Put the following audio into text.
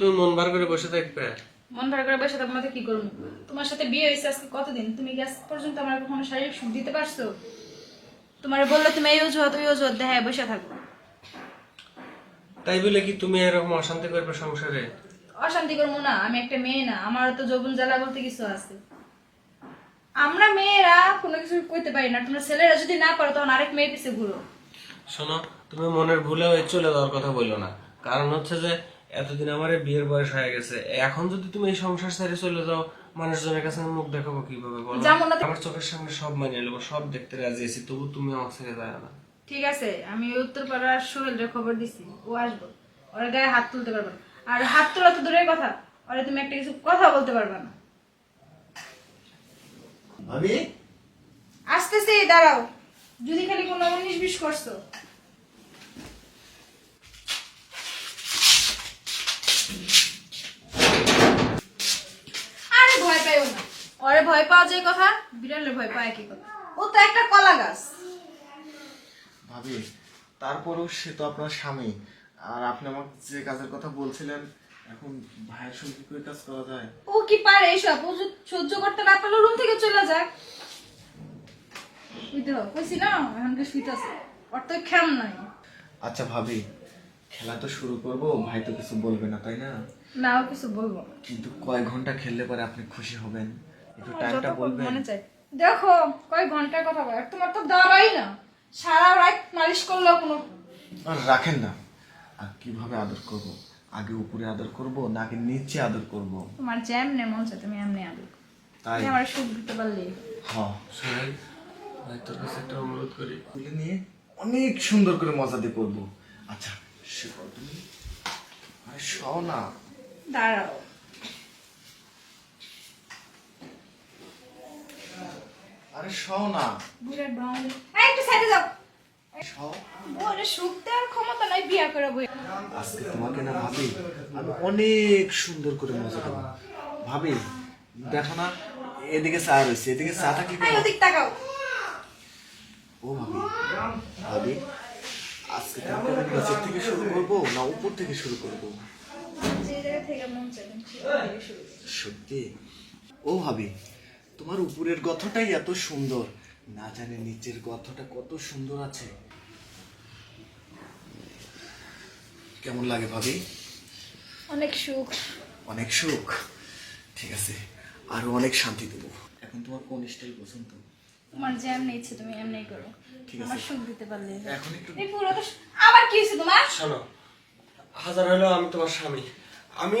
তুমি মন বার করে বসে থাকবে। মন ভার করে বসে তোমার কি করব? তোমার সাথে বিয়ে হয়েছে আজকে কতদিন? তুমি আজ পর্যন্ত আমার কখনো শারীরিক সুখ দিতে পারছ? তোমার বললে তুমি এই অজুহাত ওই অজুহাত দেখায় বসে থাকো তাই বলে কি তুমি এরকম অশান্তি করবে সংসারে? অশান্তি করব না আমি একটা মেয়ে না আমার তো যৌবন জ্বালা বলতে কিছু আছে। আমরা মেয়েরা কোনো কিছু কইতে পারি না তোমরা ছেলেরা যদি না পারো তখন আরেক মেয়ে পিছে ঘুরো। শোনো তুমি মনের ভুলে হয়ে চলে যাওয়ার কথা বলল না। কারণ হচ্ছে যে এতদিন আমার বিয়ের বয়স হয়ে গেছে। এখন যদি তুমি এই সংসার ছেড়ে চলে যাও মানুষজনের কাছে আমি মুখ দেখাবো কীভাবে বলো? আমার চোখের সামনে সব মানিয়ে নেব সব দেখতে রাজি আছি তবু তুমি আমার ছেড়ে যায় না। ঠিক আছে আমি উত্তর পাড়ার সোহেলের খবর দিছি ও আসব। ওর গায়ে হাত তুলতে পারবে না। আর হাত তোলা তো দূরের কথা ওরে তুমি একটা কিছু কথা বলতে পারবে না। ভাবি? আসতেছি দাঁড়াও। যদি খালি কোনো উনিশ বিশ করছ। ওরে ভয় পাওয়া যায় কথা বিড়ালের ভয় পায় কি কথা। ও তো একটা কলা গাছ। ভাবি তারপরেও সে তো আপনার স্বামী। আর আপনি আমাকে যে কাজের কথা বলছিলেন এখন ভাইয়ের সঙ্গে কি করে কাজ করা যায়? ও কি পারে এইসব ও সহ্য করতে না পারলে রুম থেকে চলে যাক। বুঝতে হবে কইছি না এখনকে শুইতেছে ওর তো খেম নাই। আচ্ছা ভাবি খেলা তো শুরু করব ভাই তো কিছু বলবে না তাই না? না ও কিছু বলব কিন্তু কয় ঘণ্টা খেললে পরে আপনি খুশি হবেন। একটু টাইমটা বলবেন। মনে চাই দেখো কয় ঘণ্টার কথা বলে তোমার তো দাঁড়াই না। সারা রাত মালিশ করলেও কোনো। আর রাখেন না। আর কীভাবে আদর করব? আগে উপরে আদর করব নাকি নিচে আদর করব? তোমার যেমনে মন চায় তুমি এমনি আদর তাই? আমার সুখ দিতে পারলে। হ্যাঁ সোহেল ভাই তোর কাছে একটা অনুরোধ করি। তুলে নিয়ে অনেক সুন্দর করে মজা দিয়ে করব। আচ্ছা সে তুমি আরে শও না। দাঁড়াও। আরে শও না। বুড়ে ব্রাউন এই একটু সাইডে যাও। শও ওরে সুখ দেওয়ার ক্ষমতা নাই বিয়া করে বই। আজকে তোমাকে না ভাবি আমি অনেক সুন্দর করে মজা দেবো ভাবি দেখো না এদিকে চা রয়েছে এদিকে চাটা কি এই করব? তাকাও। ও ভাবি ভাবি আজকে তোমাকে আমি নিচের থেকে শুরু করব না উপর থেকে শুরু করব? যে জায়গা থেকে মন শুরু সত্যি? ও ভাবি তোমার উপরের গথটাই এত সুন্দর। না জানে নিচের গথটা কত সুন্দর আছে। কেমন লাগে ভাবি? অনেক সুখ। অনেক সুখ। ঠিক আছে আরও অনেক শান্তি দেবো। এখন তোমার কোন স্টাইল পছন্দ? তোমার যেমনি ইচ্ছে তুমি এমনি করো। ঠিক আছে। আমার সুখ দিতে পারলে। এখন একটু এই পুরো তো আবার কি হয়েছে তোমার? শোনো হাজার হলেও আমি তোমার স্বামী। আমি